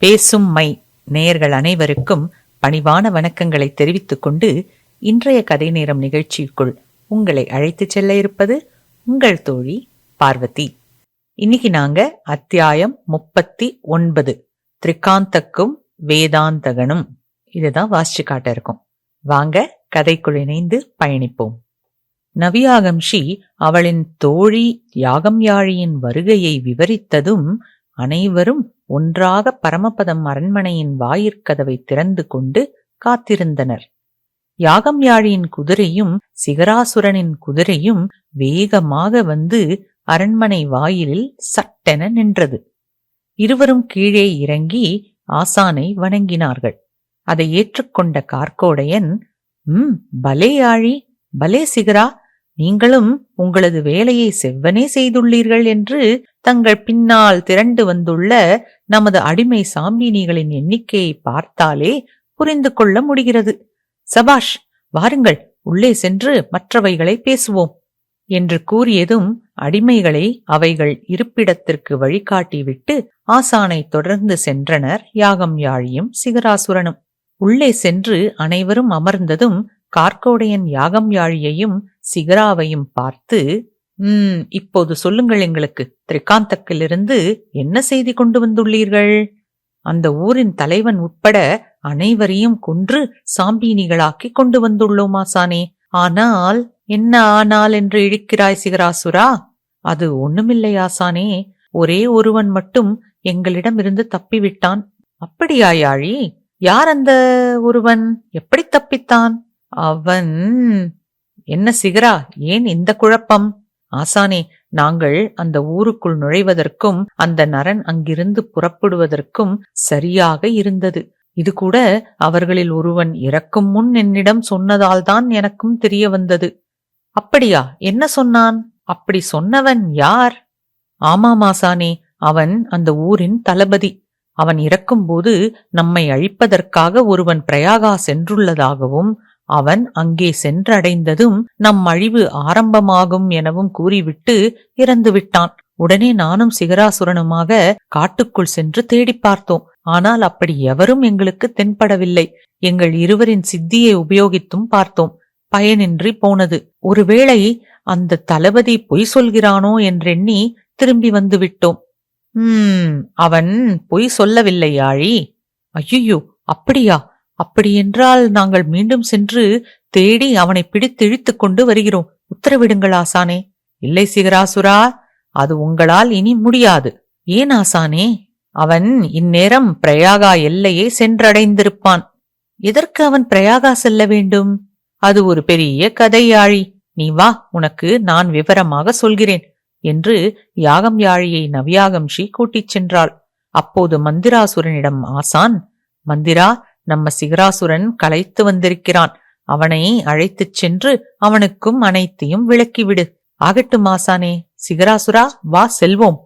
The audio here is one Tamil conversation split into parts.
பேசும் மை நேயர்கள் அனைவருக்கும் பணிவான வணக்கங்களை தெரிவித்துக் கொண்டு இன்றைய கதை நேரம் நிகழ்ச்சிக்குள் உங்களை அழைத்துச் செல்ல இருப்பது உங்கள் தோழி பார்வதி. இன்னைக்கு நாங்க அத்தியாயம் முப்பத்தி ஒன்பது திரிகாந்தக்கும் வேதாந்தகனும். இதுதான் வாசிச்சு காட்ட இருக்கும். வாங்க கதைக்குள் இணைந்து பயணிப்போம். நவியாகம்ஷி அவளின் தோழி யாகம்யாழியின் வருகையை விவரித்ததும் அனைவரும் ஒன்றாக பரமபதம் அரண்மனையின் வாயிற்கதவை திறந்து கொண்டு காத்திருந்தனர். யாகம்யாழியின் குதிரையும் சிகராசுரனின் குதிரையும் வேகமாக வந்து அரண்மனை வாயிலில் சட்டென நின்றது. இருவரும் கீழே இறங்கி ஆசானை வணங்கினார்கள். அதை ஏற்றுக்கொண்ட கார்க்கோடையன் ம் பலே ஆழி பலே சிகரா நீங்களும் உங்களது வேலையை செவ்வனே செய்துள்ளீர்கள் என்று தங்கள் பின்னால் திரண்டு வந்துள்ள நமது அடிமை சாம்பினிகளின் எண்ணிக்கையை பார்த்தாலே புரிந்து கொள்ள முடிகிறது. சபாஷ் வாருங்கள் உள்ளே சென்று மற்றவைகளை பேசுவோம் என்று கூறியதும் அடிமைகளை அவைகள் இருப்பிடத்திற்கு வழிகாட்டிவிட்டு ஆசானை தொடர்ந்து சென்றனர் யாகம் யாழியும் சிகராசுரனும். உள்ளே சென்று அனைவரும் அமர்ந்ததும் கார்க்கோடையன் யாகம் யாழியையும் சிகராவையும் பார்த்து ம் இப்போது சொல்லுங்கள் எங்களுக்கு திரிகாந்தக்கிலிருந்து என்ன செய்தி கொண்டு வந்துள்ளீர்கள்? அந்த ஊரின் தலைவன் உட்பட அனைவரையும் கொன்று சாம்பீனிகளாக்கி கொண்டு வந்துள்ளோம் ஆசானே. ஆனால் என்ன ஆனால் என்று இழுக்கிறாய் சிகராசுரா? அது ஒண்ணுமில்லை ஆசானே ஒரே ஒருவன் மட்டும் எங்களிடமிருந்து தப்பிவிட்டான். அப்படியா யாழி? யார் அந்த ஒருவன்? எப்படி தப்பித்தான்? அவன் என்ன சிகரா? ஏன் இந்த குழப்பம்? ஆசானே நாங்கள் அந்த ஊருக்குள் நுழைவதற்கும் அந்த நரன் அங்கிருந்து புறப்படுவதற்கும் சரியாக இருந்தது. இது கூட அவர்களில் ஒருவன் இறக்கும் முன் என்னிடம் சொன்னதால்தான் எனக்கும் தெரிய வந்தது. அப்படியா? என்ன சொன்னான்? அப்படி சொன்னவன் யார்? ஆமாம் ஆசானே அவன் அந்த ஊரின் தளபதி. அவன் இறக்கும்போது நம்மை அழிப்பதற்காக ஒருவன் பிரயாகா சென்றுள்ளதாகவும் அவன் அங்கே சென்றடைந்ததும் நம் அழிவு ஆரம்பமாகும் எனவும் கூறிவிட்டு இறந்து விட்டான் உடனே நானும் சிகராசுரனுமாக காட்டுக்குள் சென்று தேடி பார்த்தோம். ஆனால் அப்படி எவரும் எங்களுக்கு தென்படவில்லை. எங்கள் இருவரின் சித்தியை உபயோகித்தும் பார்த்தோம். பயனின்றி போனது. ஒருவேளை அந்த தளபதி பொய் சொல்கிறானோ என்றெண்ணி திரும்பி வந்து விட்டோம் உம் அவன் பொய் சொல்லவில்லை யாழி ஐயோ அப்படியா? அப்படியென்றால் நாங்கள் மீண்டும் சென்று தேடி அவனை பிடித்து கொண்டு வருகிறோம். உத்தரவிடுங்கள் ஆசானே. இல்லை சிகராசுரா அது உங்களால் இனி முடியாது. ஏன் ஆசானே? அவன் இந்நேரம் பிரயாகா எல்லையை சென்றடைந்திருப்பான். எதற்கு அவன் பிரயாகா செல்ல வேண்டும்? அது ஒரு பெரிய கதையாழி. நீ வா உனக்கு நான் விவரமாக சொல்கிறேன் என்று யாகம் யாழியை நவியாகம்ஷி கூட்டிச் சென்றாள். அப்போது மந்திராசுரனிடம் ஆசான் மந்திரா நம்ம சிகராசுரன் களைத்து வந்திருக்கிறான். அவனை அழைத்துச் சென்று அவனுக்கும் அனைத்தையும் விளக்கிவிடு. ஆகட்டும் ஆசானே சிகராசுரா வா செல்வோம்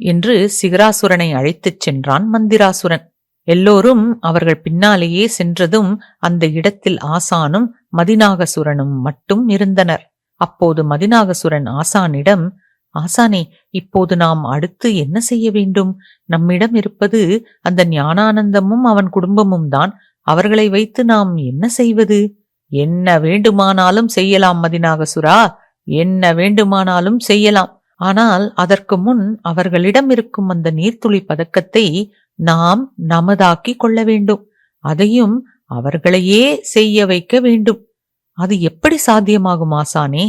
என்று சிகராசுரனை அழைத்துச் சென்றான் மந்திராசுரன். எல்லோரும் அவர்கள் பின்னாலேயே சென்றதும் அந்த இடத்தில் ஆசானும் மதிநாகசுரனும் மட்டும் இருந்தனர். அப்போது மதிநாகசுரன் ஆசானிடம் ஆசானே இப்போது நாம் அடுத்து என்ன செய்ய வேண்டும்? நம்மிடம் இருப்பது அந்த ஞானானந்தமும் அவன் குடும்பமும் தான். அவர்களை வைத்து நாம் என்ன செய்வது? என்ன வேண்டுமானாலும் செய்யலாம் மதிநாகசுரா. என்ன வேண்டுமானாலும் செய்யலாம். ஆனால் அதற்கு முன் அவர்களிடம் இருக்கும் அந்த நீர்த்துளி பதக்கத்தை நாம் நமதாக்கி கொள்ள வேண்டும். அதையும் அவர்களையே செய்ய வைக்க வேண்டும். அது எப்படி சாத்தியமாகும் ஆசானே?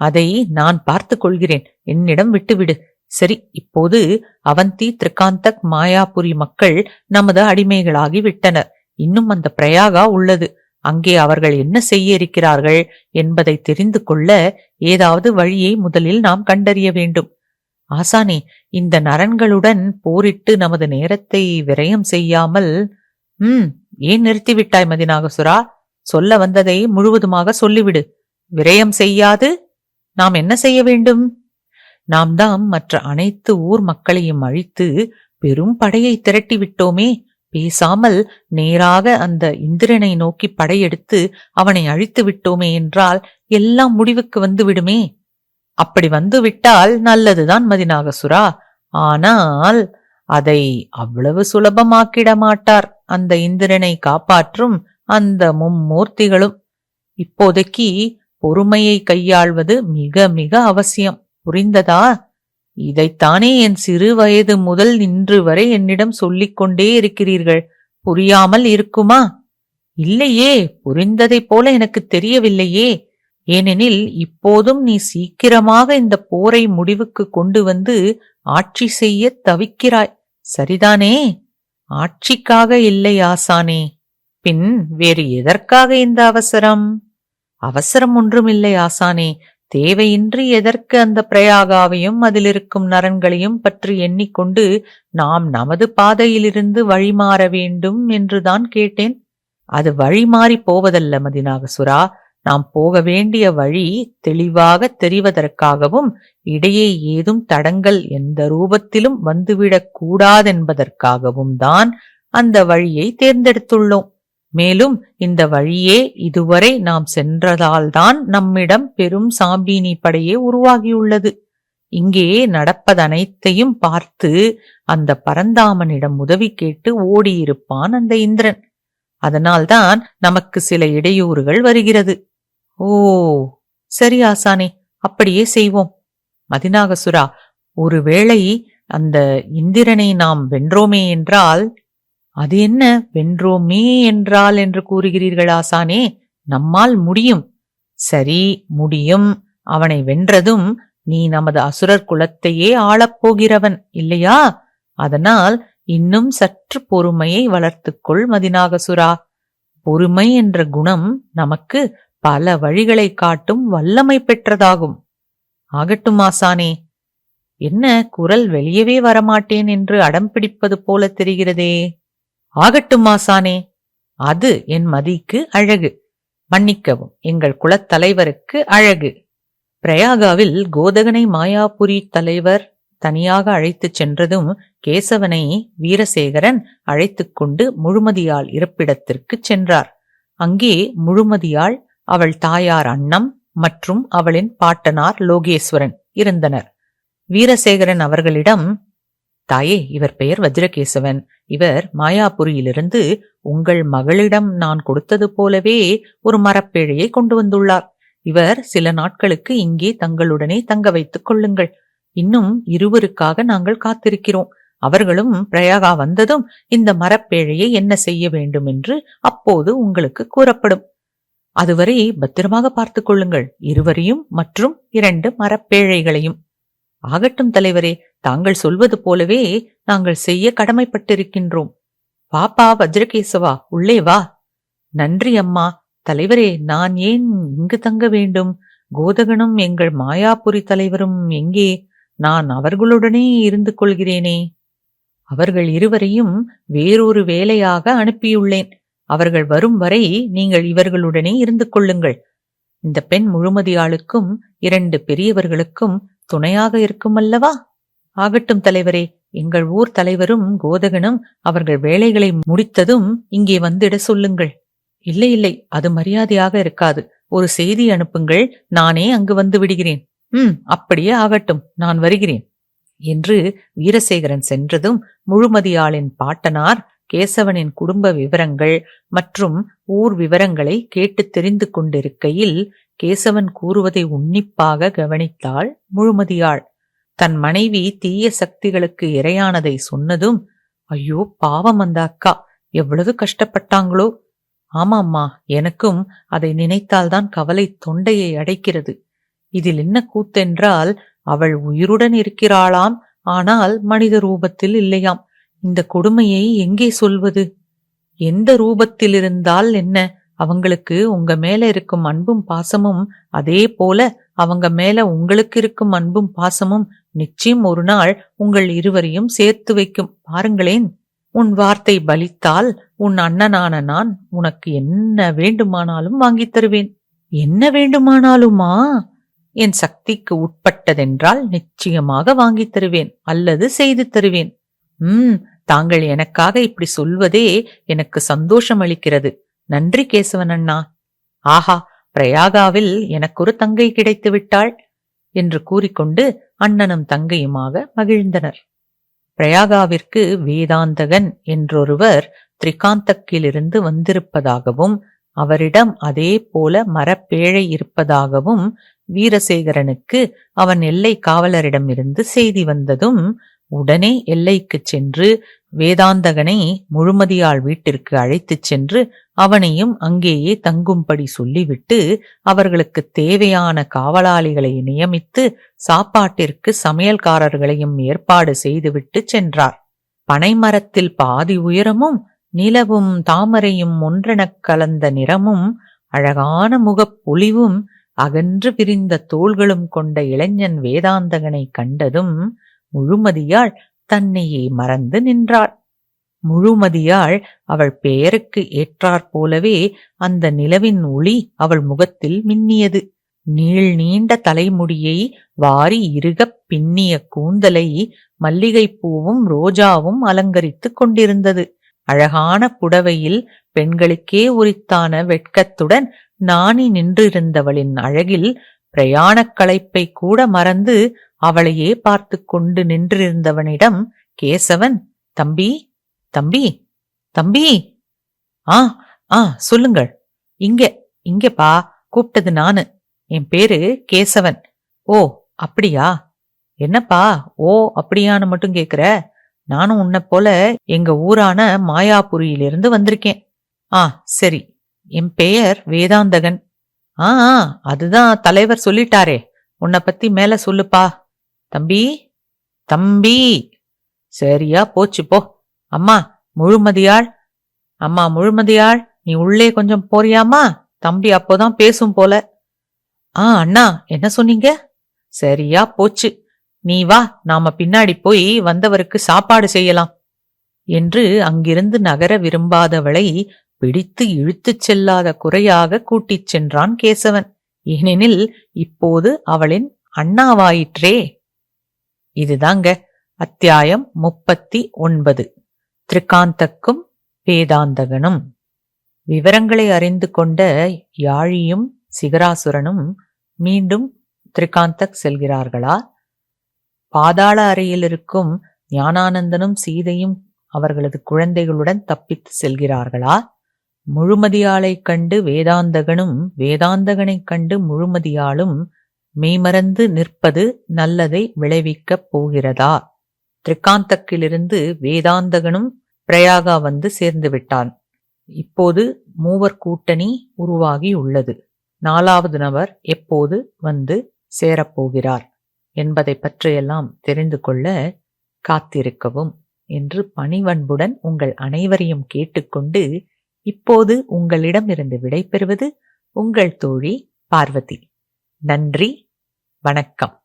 அதை நான் பார்த்து கொள்கிறேன். என்னிடம் விட்டுவிடு. சரி இப்போது அவந்தி திரிகாந்தக் மாயாபுரி மக்கள் நமது அடிமைகளாகி விட்டனர். இன்னும் அந்த பிரயாகா உள்ளது. அங்கே அவர்கள் என்ன செய்ய இருக்கிறார்கள் என்பதை தெரிந்து கொள்ள ஏதாவது வழியை முதலில் நாம் கண்டறிய வேண்டும். ஆசானே இந்த நரன்களுடன் போரிட்டு நமது நேரத்தை விரயம் செய்யாமல் ம் ஏன் நிறுத்திவிட்டாய் மதிநாகசுரா? சொல்ல வந்ததை முழுவதுமாக சொல்லிவிடு. விரயம் செய்யாது நாம் என்ன செய்ய வேண்டும்? நாம் தாம் மற்ற அனைத்து ஊர் மக்களையும் அழித்து பெரும் படையை திரட்டி விட்டோமே. பேசாமல் நேராக அந்த இந்திரனை நோக்கி படையெடுத்து அவனை அழித்து விட்டோமே என்றால் எல்லாம் முடிவுக்கு வந்து விடுமே. அப்படி வந்து விட்டால் நல்லதுதான் மதிநாகசுரா. ஆனால் அதை அவ்வளவு சுலபமாக்கிட மாட்டார் அந்த இந்திரனை காப்பாற்றும் அந்த மும்மூர்த்திகளும். இப்போதைக்கு பொறுமையை கையாள்வது மிக மிக அவசியம். புரிந்ததா? இதைத்தானே என் சிறு வயது முதல் இன்று வரை என்னிடம் சொல்லிக்கொண்டே இருக்கிறீர்கள். புரியாமல் இருக்குமா? இல்லையே புரிந்ததைப் போல எனக்கு தெரியவில்லையே. ஏனெனில் இப்போதும் நீ சீக்கிரமாக இந்த போரை முடிவுக்கு கொண்டு வந்து ஆட்சி செய்ய தவிக்கிறாய். சரிதானே? ஆட்சிக்காக இல்லை ஆசானே. பின் வேறு எதற்காக இந்த அவசரம்? அவசரம் ஒன்றுமில்லை ஆசானே. தேவையின்றி எதற்கு அந்த பிரயாகாவையும் அதிலிருக்கும் நரன்களையும் பற்றி எண்ணிக்கொண்டு நாம் நமது பாதையிலிருந்து வழிமாற வேண்டும் என்றுதான் கேட்டேன். அது வழிமாறி போவதல்ல மதிநாகசுரா. நாம் போக வேண்டிய வழி தெளிவாக தெரிவதற்காகவும் இடையே ஏதும் தடங்கள் எந்த ரூபத்திலும் வந்துவிடக் கூடாதென்பதற்காகவும் தான் அந்த வழியை தேர்ந்தெடுத்துள்ளோம். மேலும் இந்த வழியே இதுவரை நாம் சென்றதால்தான் நம்மிடம் பெரும் சாம்பினி படையே உருவாகியுள்ளது. இங்கே நடப்பதனைத்தையும் பார்த்து அந்த பரந்தாமனிடம் உதவி கேட்டு ஓடியிருப்பான் அந்த இந்திரன். அதனால்தான் நமக்கு சில இடையூறுகள் வருகிறது. ஓ சரி ஆசானே அப்படியே செய்வோம். மதிநாகசுரா ஒருவேளை அந்த இந்திரனை நாம் வென்றோமே என்றால் அது என்ன? வென்றோமே என்றால் என்று கூறுகிறீர்கள் ஆசானே? நம்மால் முடியும். சரி முடியும். அவனை வென்றதும் நீ நமது அசுரர் குலத்தையே ஆளப்போகிறவன் இல்லையா? அதனால் இன்னும் சற்று பொறுமையை வளர்த்துக்கொள் மதிநாகசுரா. பொறுமை என்ற குணம் நமக்கு பல வழிகளை காட்டும் வல்லமை பெற்றதாகும். ஆகட்டும் ஆசானே. என்ன? குரல் வெளியவே வரமாட்டேன் என்று அடம் பிடிப்பது போல தெரிகிறதே. ஆகட்டும் மாசானே அது என் மதிக்கு அழகு. மன்னிக்கவும் எங்கள் குலத்தலைவருக்கு அழகு. பிரயாகாவில் கோதகனை மாயாபுரி தலைவர் தனியாக அழைத்துச் சென்றதும் கேசவனை வீரசேகரன் அழைத்துக் கொண்டு முழுமதியாள் இருப்பிடத்திற்கு சென்றார். அங்கே முழுமதியாள் அவள் தாயார் அன்னம் மற்றும் அவளின் பாட்டனார் லோகேஸ்வரன் இருந்தனர். வீரசேகரன் அவர்களிடம் தாயே இவர் பெயர் வஜ்ரகேசவன். இவர் மாயாபுரியிலிருந்து உங்கள் மகளிடம் நான் கொடுத்தது போலவே ஒரு மரப்பேழையை கொண்டு வந்துள்ளார். இவர் சில நாட்களுக்கு இங்கே தங்களுடனே தங்க வைத்துக் கொள்ளுங்கள். இன்னும் இருவருக்காக நாங்கள் காத்திருக்கிறோம். அவர்களும் பிரயாகா வந்ததும் இந்த மரப்பேழையை என்ன செய்ய வேண்டும் என்று அப்போது உங்களுக்கு கூறப்படும். அதுவரை பத்திரமாக பார்த்துக் கொள்ளுங்கள். இருவரையும் மற்றும் இரண்டு மரப்பேழைகளையும். ஆகட்டும் தலைவரே தாங்கள் சொல்வது போலவே நாங்கள் செய்ய கடமைப்பட்டிருக்கின்றோம். பாப்பா வஜ்ரகேசவா உள்ளே வா. நன்றி அம்மா. தலைவரே நான் ஏன் இங்கு தங்க வேண்டும்? கோதகனும் எங்கள் மாயாபுரி தலைவரும் எங்கே? நான் அவர்களுடனே இருந்து கொள்கிறேனே. அவர்கள் இருவரையும் வேறொரு வேலையாக அனுப்பியுள்ளேன். அவர்கள் வரும் வரை நீங்கள் இவர்களுடனே இருந்து கொள்ளுங்கள். இந்த பெண் முழுமதியாளுக்கும் இரண்டு பெரியவர்களுக்கும் துணையாக இருக்கும் அல்லவா ஆகட்டும் தலைவரே எங்கள் ஊர் தலைவரும் கோதகனும் அவர்கள் வேலைகளை முடித்ததும் இங்கே வந்திட சொல்லுங்கள். இல்லை இல்லை அது மரியாதையாக இருக்காது. ஒரு செய்தி அனுப்புங்கள் நானே அங்கு வந்து விடுகிறேன். ம் அப்படியே ஆகட்டும் நான் வருகிறேன். என்று வீரசேகரன் சென்றதும் முழுமதியாளின் பாட்டனார் கேசவனின் குடும்ப விவரங்கள் மற்றும் ஊர் விவரங்களை கேட்டு தெரிந்து கொண்டிருக்கையில் கேசவன் கூறுவதை உன்னிப்பாக கவனித்தாள் முழுமதியாள். தன் மனைவி தீய சக்திகளுக்கு இரையானதை சொன்னதும் ஐயோ பாவம் அந்த அக்கா. எவ்வளவு கஷ்டப்பட்டாங்களோ. ஆமாம்மா எனக்கும் அதை நினைத்தால்தான் கவலை தொண்டையை அடைக்கிறது. இதில் என்ன கூத்தென்றால் அவள் உயிருடன் இருக்கிறாளாம் ஆனால் மனித ரூபத்தில் இல்லையாம். இந்த கொடுமையை எங்கே சொல்வது? எந்த ரூபத்தில் இருந்தால் என்ன? அவங்களுக்கு உங்க மேல இருக்கும் அன்பும் பாசமும் அதே போல அவங்க மேல உங்களுக்கு இருக்கும் அன்பும் பாசமும் நிச்சயம் ஒரு நாள் உங்கள் இருவரையும் சேர்த்து வைக்கும். பாருங்களேன் உன் வார்த்தை பலித்தால் உன் அண்ணனான நான் உனக்கு என்ன வேண்டுமானாலும் வாங்கித் தருவேன். என்ன வேண்டுமானாலுமா? என் சக்திக்கு உட்பட்டதென்றால் நிச்சயமாக வாங்கித் தருவேன் அல்லது செய்து தருவேன். உம் தாங்கள் எனக்காக இப்படி சொல்வதே எனக்கு சந்தோஷம் அளிக்கிறது. நன்றி கேசவன் அண்ணா. ஆஹா பிரயாகாவில் எனக்கொரு தங்கை கிடைத்து விட்டாள் என்று கூறிக்கொண்டு அண்ணனும் தங்கையுமாக மகிழ்ந்தனர். பிரயாகாவிற்கு வேதாந்தகன் என்றொருவர் திரிகாந்தக்கிலிருந்து வந்திருப்பதாகவும் அவரிடம் அதே போல மரப்பேழை இருப்பதாகவும் வீரசேகரனுக்கு அவன் எல்லை காவலரிடமிருந்து செய்தி வந்ததும் உடனே எல்லைக்குச் சென்று வேதாந்தகனை முழுமதியாள் வீட்டிற்கு அழைத்துச் சென்று அவனையும் அங்கேயே தங்கும்படி சொல்லிவிட்டு அவர்களுக்கு தேவையான காவலாளிகளை நியமித்து சாப்பாட்டிற்கு சமையல்காரர்களையும் ஏற்பாடு செய்துவிட்டு சென்றார். பனைமரத்தில் பாதி உயரமும் நிலவும் தாமரையும் ஒன்றெனக் கலந்த நிறமும் அழகான முகப்பொலிவும் அகன்று விரிந்த தோள்களும் கொண்ட இளைஞன் வேதாந்தகனை கண்டதும் முழுமதியாள் தன்னையே மறந்து நின்றாள் முழுமதியாள் அவள் பெயருக்கு ஏற்றாற் போலவே அந்த நிலவின் ஒளி அவள் முகத்தில் மின்னியது. நீள் நீண்ட தலைமுடியை வாரி இறுகப் பின்னிய கூந்தலை மல்லிகைப்பூவும் ரோஜாவும் அலங்கரித்துக் கொண்டிருந்தது. அழகான புடவையில் பெண்களுக்கே உரித்தான வெட்கத்துடன் நாணி நின்றிருந்தவளின் அழகில் பிரயாணக் களைப்பை கூட மறந்து அவளையே பார்த்து கொண்டு நின்றிருந்தவனிடம் கேசவன் தம்பி தம்பி தம்பி ஆ ஆ சொல்லுங்கள். இங்க இங்கப்பா கூப்பிட்டது நானு. என் பேரு கேசவன். ஓ அப்படியா? என்னப்பா ஓ அப்படியான்னு மட்டும் கேக்குற? நானும் உன்னை போல எங்க ஊரான மாயாபுரியிலிருந்து வந்திருக்கேன். ஆ சரி. என் பெயர் வேதாந்தகன். ஆ ஆ, அதுதான் தலைவர் சொல்லிட்டாரே. உன்னை பத்தி மேல சொல்லுப்பா. தம்பி தம்பி. சரியா போச்சு போ. அம்மா முழுமதியாள். அம்மா முழுமதியாள் நீ உள்ளே கொஞ்சம் போறியாமா தம்பி அப்போதான் பேசும் போல. ஆ அண்ணா என்ன சொன்னீங்க? சரியா போச்சு. நீ வா நாம பின்னாடி போய் வந்தவருக்கு சாப்பாடு செய்யலாம். என்று அங்கிருந்து நகர விரும்பாதவளை பிடித்து இழுத்துச் செல்லாத குறையாக கூட்டிச் சென்றான் கேசவன். ஏனெனில் இப்போது அவளின் அண்ணாவாயிற்றே. இதுதாங்க அத்தியாயம் முப்பத்தி ஒன்பது. திரிகாந்தக்கும் பேதாந்தகனும் விவரங்களை அறிந்து கொண்ட யாழியும் சிகராசுரனும் மீண்டும் திரிகாந்தக் செல்கிறார்களா? பாதாள அறையில் இருக்கும் ஞானானந்தனும் சீதையும் அவர்களது குழந்தைகளுடன் தப்பித்து செல்கிறார்களா? முழுமதியாளைக் கண்டு வேதாந்தகனும் வேதாந்தகனைக் கண்டு முழுமதியாலும் மெய்மறந்து நிற்பது நல்லதை விளைவிக்கப் போகிறதா? திரிகாந்தக்கிலிருந்து வேதாந்தகனும் பிரயாகா வந்து சேர்ந்து விட்டான். இப்போது மூவர் கூட்டணி உருவாகி உள்ளது நாலாவது நபர் எப்போது வந்து சேரப்போகிறார் என்பதை பற்றியெல்லாம் தெரிந்து கொள்ள காத்திருக்கவும் என்று பணிவன்புடன் உங்கள் அனைவரையும் கேட்டுக்கொண்டு இப்போது உங்களிடமிருந்து விடைபெறுவது உங்கள் தோழி பார்வதி. நன்றி வணக்கம்.